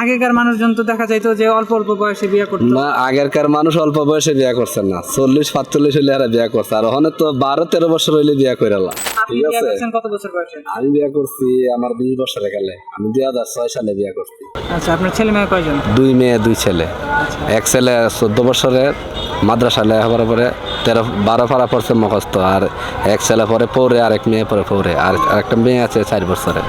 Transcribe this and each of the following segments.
আগেকার মানুষজন তো দেখা যাইতো যে অল্প অল্প বয়সে বিয়ে করতো। না আগেরকার মানুষ অল্প বয়সে বিয়া করছে না। চল্লিশ পাঁচচল্লিশ হইলে এরা বিয়া করছে। আর ওখানে তো বারো তেরো বছর হইলে বিয়া করে ঠিক আছে? কত বছর বয়সে? আমি বিয়া করছি আমার বিশ বছরে গেলে। আমি দুই হাজার ছয় সালে বিয়া করছি। আচ্ছা আপনার ছেলে মেয়ে কয়জন? দুই মেয়ে দুই ছেলে। এক ছেলে চোদ্দ বছরের মাদ্রাসা লেখাপড়া পরে তেরো বারো পারা পড়ছে মুখস্থ আর এক ছেলে পরে পৌরে আর এক মেয়ে পরে পৌরে আর একটা মেয়ে আছে চার বছরে।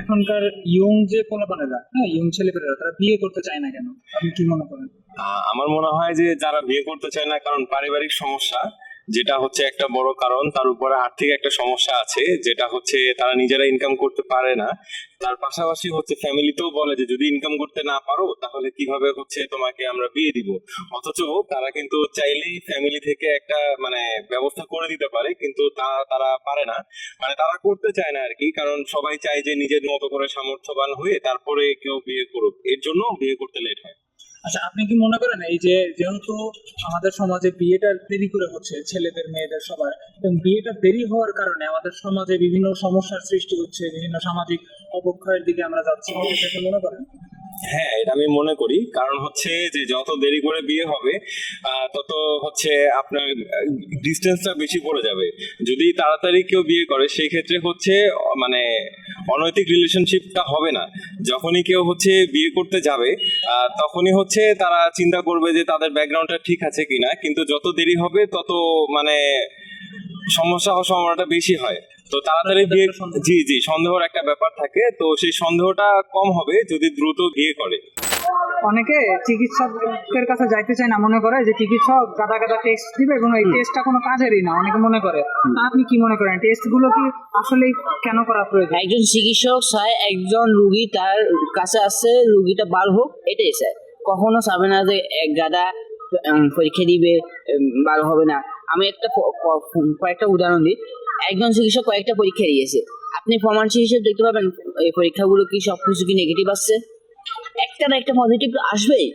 এখনকার ইয়ং যে পোলাপানেরা হ্যাঁ ইয়ং ছেলেপেলেরা তারা বিয়ে করতে চায় না কেন? আপনি কি মনে করেন? আহ, আমার মনে হয় যে যারা বিয়ে করতে চায় না কারণ পারিবারিক সমস্যা যেটা হচ্ছে একটা বড় কারণ, তার উপরে আর্থিক একটা সমস্যা আছে, যেটা হচ্ছে তারা নিজেরা ইনকাম করতে পারে না। তার পাশাপাশি হচ্ছে ফ্যামিলিতেও বলে যে, যদি ইনকাম করতে না পারো, তাহলে কীভাবে হচ্ছে তোমাকে আমরা বিয়ে দিব? অথচ তারা কিন্তু চাইলেই ফ্যামিলি থেকে একটা মানে ব্যবস্থা করে দিতে পারে, কিন্তু তা, তারা পারে না। মানে তারা করতে চায় না আর কি কারণ সবাই চায় যে, নিজের মতো করে সামর্থ্যবান হয়ে তারপরে কেউ বিয়ে করুক। এর জন্য বিয়ে করতে লেট হয়। আচ্ছা আপনি কি মনে করেন এই যে যেহেতু আমাদের সমাজে বিয়েটা দেরি করে হচ্ছে, ছেলেদের, মেয়েদের সবার, এবং বিয়েটা দেরি হওয়ার কারণে আমাদের সমাজে বিভিন্ন সমস্যার সৃষ্টি হচ্ছে, বিভিন্ন সামাজিক অবক্ষয়ের দিকে আমরা যাচ্ছি এটা মনে করেন? হ্যাঁ এটা আমি মনে করি। কারণ হচ্ছে যে যত দেরি করে বিয়ে হবে তত হচ্ছে আপনার ডিস্টেন্সটা বেশি পড়ে যাবে। যদি তাড়াতাড়ি কেউ বিয়ে করে সেই ক্ষেত্রে হচ্ছে মানে অনৈতিক রিলেশনশিপটা হবে না। যখনই কেউ হচ্ছে বিয়ে করতে যাবে তখনই হচ্ছে তারা চিন্তা করবে যে তাদের ব্যাকগ্রাউন্ডটা ঠিক আছে কিনা। কিন্তু যত দেরি হবে তত মানে সমস্যা হওয়ার সম্ভাবনাটা বেশি হয়। তো তাড়াতাড়ি বিয়ে জি জি সন্দেহর একটা ব্যাপার থাকে। তো সেই সন্দেহটা কম হবে যদি দ্রুত বিয়ে করে। অনেকে চিকিৎসকের কাছে যাইতে চায় না মনে করে যে চিকিৎসক গাদা গাদা টেস্ট দিবে এবং এই টেস্টটা কোনো কাজেরই না অনেকে মনে করে। তা আপনি কি মনে করেন? টেস্টগুলো কি আসলে কেন করা প্রয়োজন? একজন চিকিৎসক চায় একজন রুগী তার কাছে আসছে রুগীটা ভালো হোক এটাই চায়। কখনো চাবে না যে এক গাদা পরীক্ষা দিবে ভালো হবে না। আমি একটা কয়েকটা উদাহরণ দিই। একজন চিকিৎসক কয়েকটা পরীক্ষা দিয়েছে। আপনি প্রমাণ হিসেবে দেখতে পাবেন এই পরীক্ষাগুলো কি সব কিছু কি নেগেটিভ আসছে? একটা না একটা পজিটিভ আসবেই।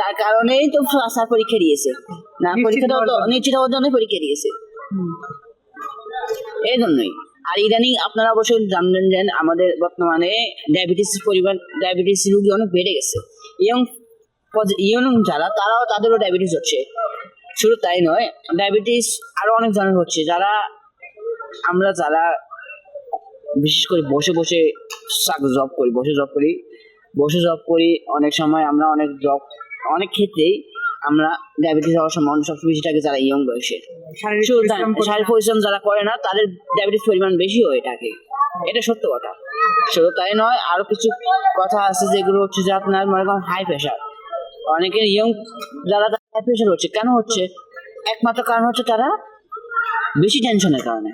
তার কারণেই তো স্যার পরীক্ষা দিয়েছে। না নিশ্চিত পরীক্ষা দেওয়ার হওয়ার জন্য। নিশ্চিত হওয়ার জন্য পরীক্ষা দিয়েছে। এই জন্যই। আর ইদানিং আপনারা অবশ্যই জানবেন যে আমাদের বর্তমানে ডায়াবেটিস পরিমাণ ডায়াবেটিস রোগী অনেক বেড়ে গেছে। ইয়ং ইয়ং যারা তারাও তাদেরও ডায়াবেটিস হচ্ছে। শুধু তাই নয় ডায়াবেটিস আরও অনেক ধরনের হচ্ছে। যারা আমরা যারা বিশেষ করে বসে বসে জব করি বসে জব করি বসে জব করি অনেক সময় আমরা অনেক জব অনেক ক্ষেত্রেই আমরা ডায়াবেটিস হওয়ার সম্ভাবনা সবচেয়ে বেশি থাকে যারা ইয়ং বয়সে শারীরিক পরিশ্রম শারীরিক পরিশ্রম যারা করে না তাদের ডায়াবেটিস পরিমাণ বেশি হয়ে থাকে। এটা সত্য কথা। শুধু তাই নয় আরও কিছু কথা আছে যেগুলো হচ্ছে যে আপনার মনে করেন হাই প্রেশার অনেকের ইয়ং যারা হাই প্রেশার হচ্ছে। কেন হচ্ছে? একমাত্র কারণ হচ্ছে তারা বেশি টেনশনের কারণে।